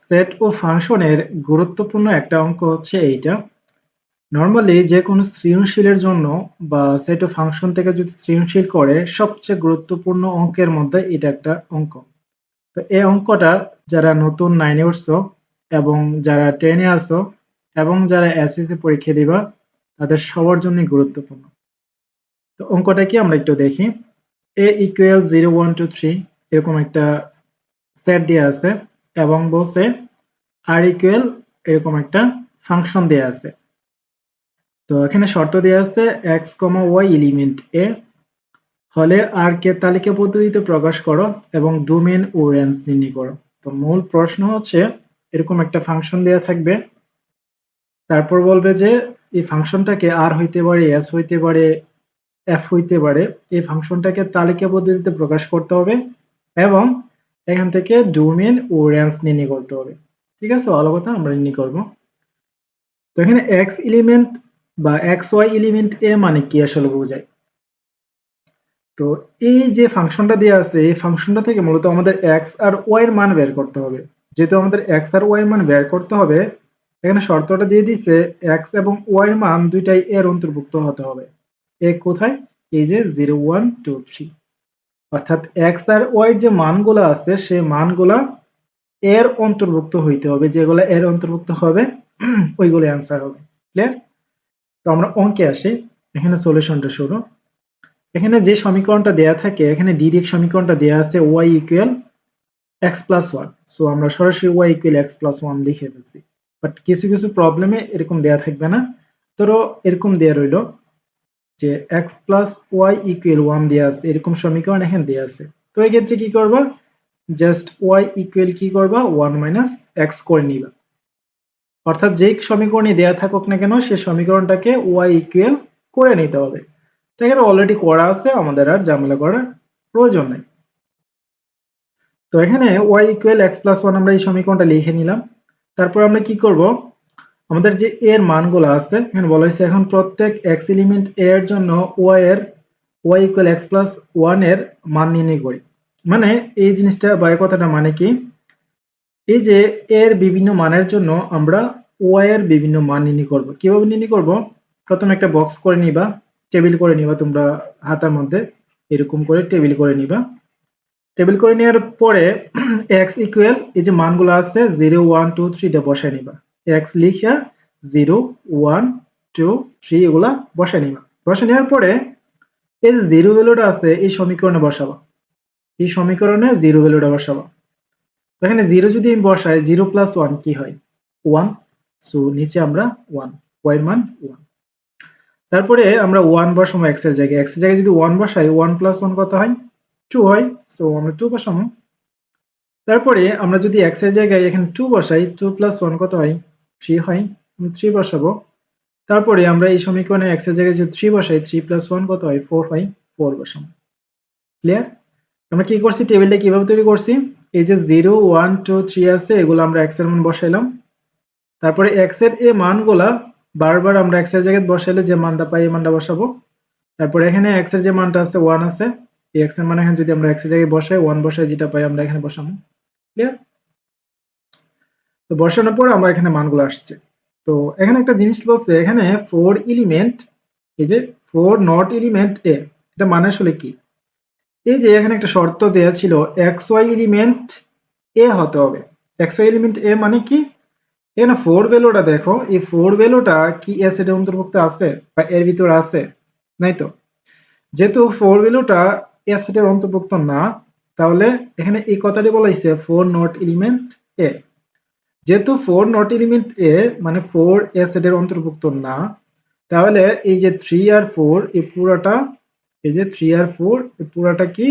Set ও ফাংশনের গুরুত্বপূর্ণ একটা অঙ্ক হচ্ছে এইটা। নর্মালি যে কোনো সৃজনশীলের জন্য বা সেট ও ফাংশন থেকে যদি সৃজনশীল করে, সবচেয়ে গুরুত্বপূর্ণ অঙ্কের মধ্যে এটা একটা অঙ্ক। তো এই অঙ্কটা যারা নতুন নাইনে উঠছো এবং যারা টেনে আসো এবং যারা এসএসসি পরীক্ষা দিবা, তাদের সবার জন্যই গুরুত্বপূর্ণ। তো অঙ্কটা কি আমরা একটু দেখি। A equal zero one two three এরকম একটা সেট দেওয়া আছে। এবং বলছে আর ইকুয়াল এরকম একটা ফাংশন দেওয়া আছে। তো এখানে শর্ত দেওয়া আছে X comma Y element A হলে আর কে তালিকা পদ্ধতিতে প্রকাশ করো এবং ডোমেন ও রেঞ্জ নির্ণয় করো। তো মূল প্রশ্ন হচ্ছে এরকম একটা ফাংশন দেওয়া থাকবে। তারপর বলবে যে এই ফাংশনটাকে আর হইতে পারে এস হইতে পারে এফ হইতে পারে, এই ফাংশনটাকে তালিকা পদ্ধতিতে প্রকাশ করতে হবে এবং এখান থেকে ডোমেন ও রেঞ্জ নির্ণয় করতে হবে। ঠিক আছে? ভালো কথা, আমরা নির্ণয় করব। তো এখানে এক্স এলিমেন্ট বা এক্স ওয়াই এলিমেন্ট এ মানে কি আসলে বোঝায়? তো এই যে ফাংশনটা দেওয়া আছে, এই ফাংশনটা থেকে মূলত আমাদের এক্স আর ওয়াই এর মান বের করতে হবে। যেহেতু আমাদের এক্স আর ওয়াই এর মান বের করতে হবে, এখানে শর্তটা দিয়ে দিছে এক্স এবং ওয়াই এর মান দুইটাই এর অন্তর্ভুক্ত হতে হবে। এ কোথায়? এই যে জিরো ওয়ান টু থ্রি অর্থাৎ এক্স আর ওয়াই যে মানগুলো আছে, সেই মানগুলা এর অন্তর্ভুক্ত হইতে হবে। যেগুলো এর অন্তর্ভুক্ত হবে, ওইগুলো অ্যান্সার হবে। ক্লিয়ার তো আমরা অঙ্কে আসি। এখানে সলিউশনটা শুরু। এখানে যে সমীকরণটা দেয়া থাকে, এখানে ডিরেক্ট সমীকরণটা দেয়া আছে Y equal X plus one so আমরা সরাসরি Y equal X plus one লিখে ফেলছি। বাট কিছু কিছু প্রবলেমে এরকম দেয়া থাকবে না। তোর এরকম দেয়া রইল। যে X plus Y equal one দেওয়া আছে, এরকম সমীকরণ এখানে দেওয়া আছে। তো এই ক্ষেত্রে কি করবা? জাস্ট ওয়াই ইকুয়াল কি করবা? ওয়ান মাইনাস এক্স করে নিবা। অর্থাৎ যে সমীকরণই দেয়া থাকুক না কেন, সে সমীকরণটাকে ওয়াই ইকুয়াল করে নিতে হবে। তো এখানে অলরেডি করা আছে, আমাদের আর ঝামেলা করার প্রয়োজন নেই। তো এখানে Y equal X plus one আমরা এই সমীকরণটা লিখে নিলাম। তারপর আমরা কি করব? আমাদের যে এর মানগুলো আছে, এখানে বলা হয়েছে এখন প্রত্যেক এক্স এলিমেন্ট এ এর জন্য ওয়াই এর ওয়াই ইকুয়াল এক্স প্লাস ওয়ানের মান নির্ণয় করি। মানে এই জিনিসটা বা কথাটা মানে কি? এই যে এর বিভিন্ন মানের জন্য আমরা ওয়াই এর বিভিন্ন মান নির্ণয় করব। কীভাবে নির্ণয় করব? প্রথমে একটা বক্স করে নিবা টেবিল করে নিবা তোমরা হাতার মধ্যে, এরকম করে টেবিল করে নিবা। টেবিল করে নেওয়ার পরে এক্স ইকুয়াল এই যে মানগুলো আছে জিরো ওয়ান টু থ্রিটা বসায় নিবা। এক্স লিখা জিরো ওয়ান টু থ্রি এগুলা বসায় নিবা। বসে নেওয়ার পরে এই যে জিরো ভ্যালুটা আছে, এই সমীকরণে বসাবা। এই সমীকরণে জিরো ভ্যালুটা বসাবা। এখানে জিরো যদি আমি বসাই জিরো প্লাস ওয়ান কি হয়? ওয়ান সো নিচে আমরা ওয়ান ওয়াই মান ওয়ান তারপরে আমরা ওয়ান বসাবো এক্সের জায়গায়। এক্সের জায়গায় যদি ওয়ান বসাই ওয়ান প্লাস ওয়ান কত হয়? টু হয় সো আমরা টু বসাবো। তারপরে আমরা যদি এক্সের জায়গায় এখানে টু বসাই টু প্লাস ওয়ান কত হয়? থ্রি হয়, আমি থ্রি বসাবো। তারপরে আমরা এই সমীকরণে এক্সের জায়গায় যদি থ্রি বসাই, থ্রি প্লাস ওয়ান কত হয়? ফোর হয় ফোর বসাবো। ক্লিয়ার আমরা কি করছি? টেবিলটা কীভাবে তৈরি করছি? এই যে জিরো ওয়ান টু থ্রি আছে, এগুলো আমরা এক্সের মান বসাইলাম। তারপরে এক্সের এই মানগুলা বারবার আমরা এক্সের জায়গায় বসাইলে যে মানটা পাই, এই মানটা বসাবো। তারপরে এখানে এক্সের যে মানটা আছে ওয়ান আছে, এই এক্সের মান এখানে যদি আমরা এক্সের জায়গায় বসাই ওয়ান বসাই, যেটা পাই আমরা এখানে বসাবো। ক্লিয়ার তো বসানোর পর আমরা এখানে মানগুলো আসছে। তো এখানে একটা জিনিস বলছে, এখানে ফোর এলিমেন্ট এই যে ফোর নট এলিমেন্ট এ এটা মানে আসলে কি? এই যে এখানে একটা শর্ত দেয়া ছিল এক্স ওয়াই এলিমেন্ট এ হতে হবে। এক্স ওয়াই এলিমেন্ট এ মানে কি? এখানে ফোর ভ্যালুটা দেখো, এই ফোর ভ্যালুটা কি এ সেটের অন্তর্ভুক্ত আছে বা এর ভিতরে আছে? নাই তো? যেহেতু ফোর ভ্যালুটা এ সেটের অন্তর্ভুক্ত না, তাহলে এখানে এই কথাটি বলা হয়েছে ফোর নট এলিমেন্ট এ যেহেতু ফোর নট এলিমেন্ট এ মানে ফোর এ সেটের অন্তর্ভুক্ত না, তাহলে এই যে থ্রি আর ফোর এই পুরাটা, এই যে থ্রি আর ফোর এই পুরাটা কি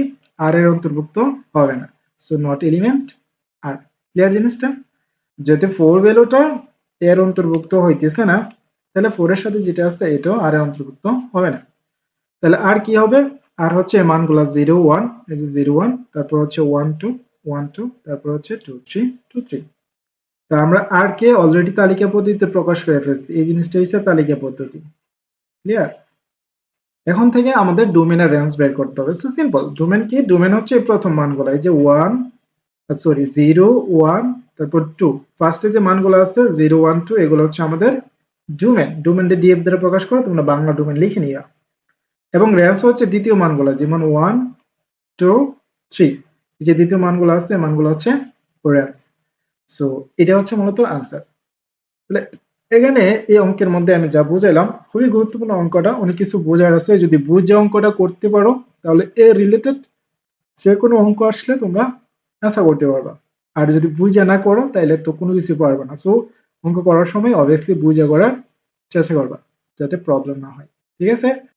আর এর অন্তর্ভুক্ত হবে না। সো নট এলিমেন্ট আর ক্লিয়ার জিনিসটা? যেহেতু ফোর ভ্যালুটা এর অন্তর্ভুক্ত হইতেছে না, তাহলে ফোর এর সাথে যেটা আছে, এটাও আর এর অন্তর্ভুক্ত হবে না। তাহলে আর কি হবে? আর হচ্ছে মানগুলা জিরো ওয়ান এই যে জিরো ওয়ান তারপর হচ্ছে ওয়ান টু ওয়ান টু তারপর হচ্ছে টু থ্রি টু থ্রি তা আমরা আর কে অলরেডি তালিকা পদ্ধতিতে প্রকাশ করে ফেলছি। এই জিনিসটা হচ্ছে তালিকা পদ্ধতি। ক্লিয়ার এখন থেকে আমাদের ডোমেনের রেঞ্জ বের করতে হবে। সো সিম্পল ডোমেন কি? ডোমেন হচ্ছে প্রথম মানগুলো, এই যে ওয়ান সরি জিরো ওয়ান তারপর টু ফার্স্টে যে মানগুলো আছে জিরো ওয়ান টু এগুলো হচ্ছে আমাদের ডোমেন ডোমেনটা ডিএফ দ্বারা প্রকাশ করে, তোমরা বাংলা ডোমেন লিখে নিও। এবং রেঞ্জ হচ্ছে দ্বিতীয় মানগুলো, যেমন ওয়ান টু থ্রি যে দ্বিতীয় মানগুলো আছে মানগুলো হচ্ছে রেঞ্জ সো এটা হচ্ছে মূলত আনসার তাহলে এখানে এই অঙ্কের মধ্যে আমি যা বুঝাইলাম, খুবই গুরুত্বপূর্ণ অঙ্কটা, অনেক কিছু বোঝার আছে। যদি বুঝে অঙ্কটা করতে পারো, তাহলে এ রিলেটেড যে কোনো অঙ্ক আসলে তোমরা আশা করতে পারবা। আর যদি বুঝে না করো তাহলে তো কোনো কিছু পারবে না। সো অঙ্ক করার সময় অবভিয়াসলি বুঝে করার চেষ্টা করবা, যাতে প্রবলেম না হয়। ঠিক আছে?